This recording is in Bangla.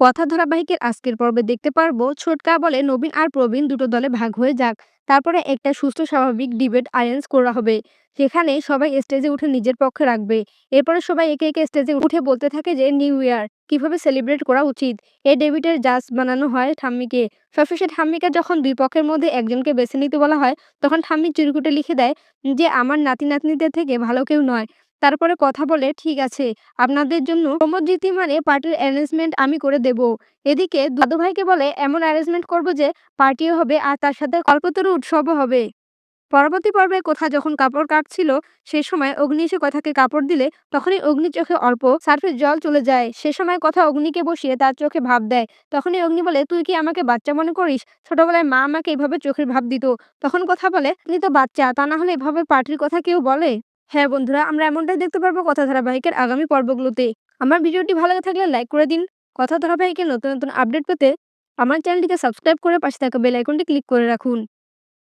কথা ধারাবাহিকের আজকের পর্বে দেখতে পারব। ছোটকা বলে নবীন আর প্রবীণ দুটো দলে ভাগ হয়ে যাক। তারপরে একটা সুস্থ স্বাভাবিক ডিবেট আরেঞ্জ করা হবে। সেখানে সবাই স্টেজে উঠে নিজের পক্ষে রাখবে। এরপরে সবাই একে একে স্টেজে উঠে বলতে থাকে যে নিউ ইয়ার কীভাবে সেলিব্রেট করা উচিত? এই ডেবিটের জাজ বানানো হয় ঠাম্মিকে। সবশেষে ঠাম্মিকে যখন দুই পক্ষের মধ্যে একজনকে বেছে নিতে বলা হয়, তখন ঠাম্মি চিরকুটে লিখে দেয় যে, আমার নাতি নাতনিদের থেকে ভালো কেউ নয়। তারপরে কথা বলে, ঠিক আছে, আপনাদের জন্য প্রমোদ জিতি মানে পার্টির অ্যারেঞ্জমেন্ট আমি করে দেব। এদিকে দাদু ভাইকে বলে, এমন অ্যারেঞ্জমেন্ট করব যে পার্টিও হবে আর তার সাথে কল্পতরু উৎসবও হবে। পরবর্তী পর্বে কোথা যখন কাপড় কাটছিল, সে সময় অগ্নি এসে কথাকে কাপড় দিলে, তখনই অগ্নির চোখে অল্প সার্ফের জল চলে যায়। সে সময় কথা অগ্নিকে বসিয়ে তার চোখে ভাব দেয়। তখনই অগ্নি বলে, তুই কি আমাকে বাচ্চা মনে করিস? ছোটবেলায় মা আমাকে এভাবে চোখের ভাব দিত। তখন কথা বলে তুমি তো বাচ্চা, তা না হলে এভাবে পার্টির কথা কেউ বলে? হ্যাঁ বন্ধুরা, আমরা এমনটাই দেখতে পারব কথা ধারাবাহিকের আগামী পর্বগুলোতে। আমার ভিডিওটি ভালো থাকলে লাইক করে দিন। কথা ধারাবাহিকের নতুন নতুন আপডেট পেতে আমার চ্যানেলটিকে সাবস্ক্রাইব করে পাশে থাকা বেল আইকনটি ক্লিক করে রাখুন।